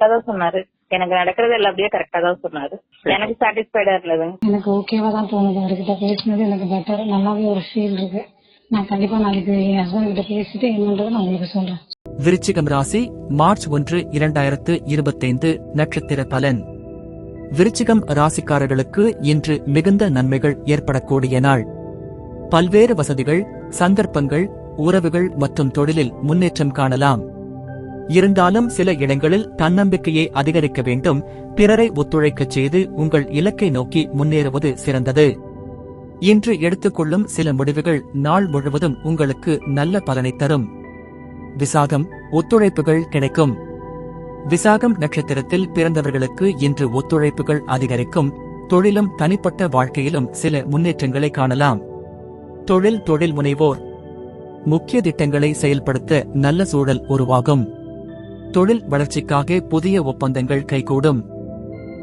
கரெக்டா தான் சொன்னாரு. எனக்கு நடக்கிறது எல்லாம் அப்படியே கரெக்டா தான் சொன்னாரு. எனக்கு சாட்டிஸ்ஃபைடா இருந்ததுங்க எனக்கு ஓகேவா தான் தோணுது. அவர்கிட்ட பேசினது எனக்கு பெட்டர் நல்லாவே ஒரு ஃபீல் இருக்கு. நான் கண்டிப்பா நாளைக்கு என் ஹஸ்பண்ட் கிட்ட பேசிட்டு என்னன்றதை நான் உங்களுக்கு சொல்றேன். விருச்சிகம் ராசி மார்ச் ஒன்று இரண்டாயிரத்து இருபத்தைந்து நட்சத்திர பலன். விருச்சிகம் ராசிக்காரர்களுக்கு இன்று மிகுந்த நன்மைகள் ஏற்படக்கூடிய நாள். பல்வேறு வசதிகள் சந்தர்ப்பங்கள் உறவுகள் மற்றும் தொழிலில் முன்னேற்றம் காணலாம். இருந்தாலும் சில இடங்களில் தன்னம்பிக்கையை அதிகரிக்க வேண்டும். பிறரை ஒத்துழைக்கச் செய்து உங்கள் இலக்கை நோக்கி முன்னேறுவது சிறந்தது. இன்று எடுத்துக்கொள்ளும் சில முடிவுகள் நாள் முழுவதும் உங்களுக்கு நல்ல பலனை தரும். விசாகம் ஒத்துழைப்புகள் கிடைக்கும். விசாகம் நட்சத்திரத்தில் பிறந்தவர்களுக்கு இன்று ஒத்துழைப்புகள் அதிகரிக்கும். தொழிலும் தனிப்பட்ட வாழ்க்கையிலும் சில முன்னேற்றங்களை காணலாம். தொழில் தொழில் முனைவோர். முக்கிய திட்டங்களை செயல்படுத்த நல்ல சூழல் உருவாகும். தொழில் வளர்ச்சிக்காக புதிய ஒப்பந்தங்கள் கைகூடும்.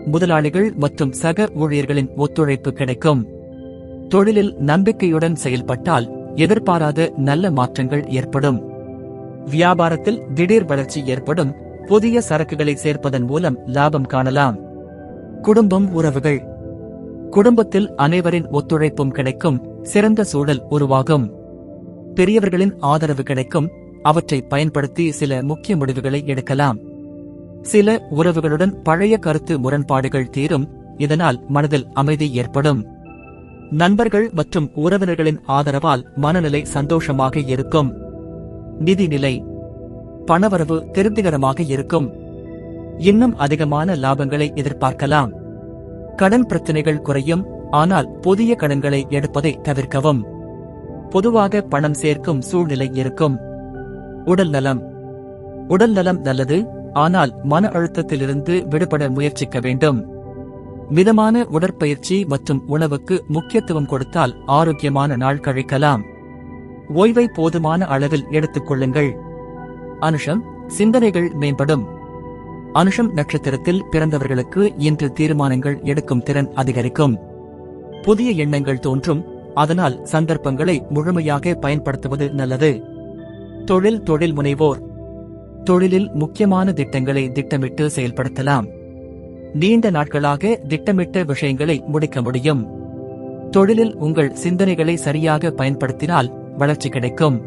முதலாளிகள் மற்றும் சக ஊழியர்களின் ஒத்துழைப்பு கிடைக்கும். தொழிலில் நம்பிக்கையுடன் செயல்பட்டால் எதிர்பாராத நல்ல மாற்றங்கள் ஏற்படும். வியாபாரத்தில் திடீர் வளர்ச்சி ஏற்படும். புதிய சரக்குகளை சேர்ப்பதன் மூலம் லாபம் காணலாம். குடும்பம் உறவுகள். குடும்பத்தில் அனைவரின் ஒத்துழைப்பும் கிடைக்கும். சிறந்த சூழல் உருவாகும். பெரியவர்களின் ஆதரவு கிடைக்கும். அவற்றை பயன்படுத்தி சில முக்கிய முடிவுகளை எடுக்கலாம். சில உறவுகளுடன் பழைய கருத்து முரண்பாடுகள் தீரும் இதனால் மனதில் அமைதி ஏற்படும். நண்பர்கள் மற்றும் உறவினர்களின் ஆதரவால் மனநிலை சந்தோஷமாக இருக்கும். நிதிநிலை பணவரவு திருப்திகரமாக இருக்கும். இன்னும் அதிகமான லாபங்களை எதிர்பார்க்கலாம். கடன் பிரச்சனைகள் குறையும் ஆனால் புதிய கடன்களை எடுப்பதை தவிர்க்கவும். பொதுவாக பணம் சேர்க்கும் சூழ்நிலை இருக்கும். உடல் நலம். உடல் நலம் நல்லது ஆனால் மன அழுத்தத்திலிருந்து விடுபட முயற்சிக்க வேண்டும். மிதமான உடற்பயிற்சி மற்றும் உணவுக்கு முக்கியத்துவம் கொடுத்தால் ஆரோக்கியமான நாள் கழிக்கலாம். ஓய்வை போதுமான அளவில் எடுத்துக் கொள்ளுங்கள். அனுஷம் சிந்தனைகள் மேம்படும். அனுஷம் நட்சத்திரத்தில் பிறந்தவர்களுக்கு இன்று தீர்மானங்கள் எடுக்கும் திறன் அதிகரிக்கும். புதிய எண்ணங்கள் தோன்றும் அதனால் சந்தர்ப்பங்களை முழுமையாக பயன்படுத்துவது நல்லது. தொழில் தொழில் முனைவோர். தொழிலில் முக்கியமான திட்டங்களை திட்டமிட்டு செயல்படுத்தலாம். நீண்ட நாட்களாக திட்டமிட்ட விஷயங்களை முடிக்க முடியும். தொழிலில் உங்கள் சிந்தனைகளை சரியாக பயன்படுத்தினால் வளர்ச்சி கிடைக்கும்.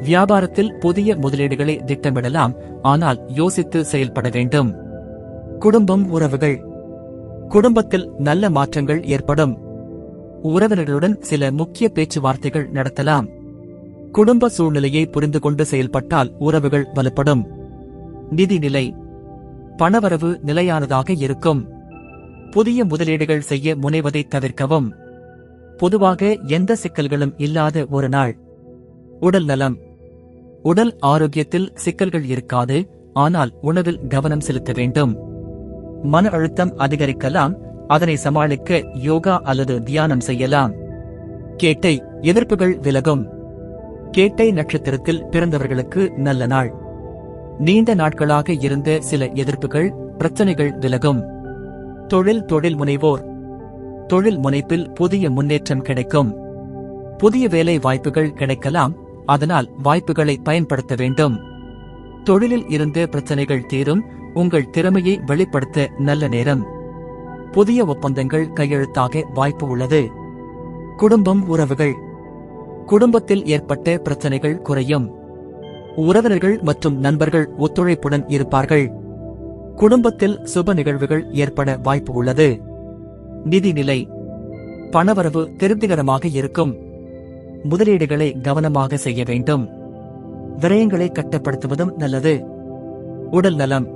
வியாபாரத்தில் புதிய முதலீடுகளை திட்டமிடலாம் ஆனால் யோசித்து செயல்பட வேண்டும். குடும்பம் உறவுகள். குடும்பத்தில் நல்ல மாற்றங்கள் ஏற்படும். உறவினர்களுடன் சில முக்கிய பேச்சுவார்த்தைகள் நடத்தலாம். குடும்ப சூழ்நிலையை புரிந்து கொண்டு செயல்பட்டால் உறவுகள் வலுப்படும். நிதிநிலை பணவரவு நிலையானதாக இருக்கும். புதிய முதலீடுகள் செய்ய முனைவதை தவிர்க்கவும். பொதுவாக எந்த சிக்கல்களும் இல்லாத ஒரு நாள். உடல் நலம். உடல் ஆரோக்கியத்தில் சிக்கல்கள் இருக்காது ஆனால் உணவில் கவனம் செலுத்த வேண்டும். மன அழுத்தம் அதிகரிக்கலாம் அதனை சமாளிக்க யோகா அல்லது தியானம் செய்யலாம். கேட்டை எதிர்ப்புகள் விலகும். கேட்டை நட்சத்திரத்தில் பிறந்தவர்களுக்கு நல்ல நாள். நீண்ட நாட்களாக இருந்த சில எதிர்ப்புகள் பிரச்சனைகள் விலகும். தொழில் தொழில் முனைவோர். தொழில் முனைப்பில் புதிய முன்னேற்றம் கிடைக்கும். புதிய வேலை வாய்ப்புகள் கிடைக்கலாம் அதனால் வாய்ப்புகளை பயன்படுத்த வேண்டும். தொழிலில் இருந்த பிரச்சனைகள் தீரும் உங்கள் திறமையை வெளிப்படுத்த நல்ல நேரம். புதிய ஒப்பந்தங்கள் கையெழுத்தாக வாய்ப்பு உள்ளது. குடும்பம் உறவுகள். குடும்பத்தில் ஏற்பட்ட பிரச்சனைகள் குறையும். உறவினர்கள் மற்றும் நண்பர்கள் ஒத்துழைப்புடன் இருப்பார்கள். குடும்பத்தில் சுப நிகழ்வுகள் ஏற்பட வாய்ப்பு உள்ளது. நிதிநிலை. பணவரவு திருப்திகரமாக இருக்கும். முதலீடுகளை கவனமாக செய்ய வேண்டும். விரயங்களை கட்டுப்படுத்துவதும் நல்லது. உடல் நலம்.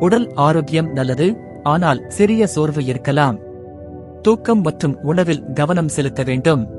உடல் ஆரோக்கியம் நல்லது ஆனால் சிறிய சோர்வு இருக்கலாம். தூக்கம் மற்றும் உணவில் கவனம் செலுத்த வேண்டும்.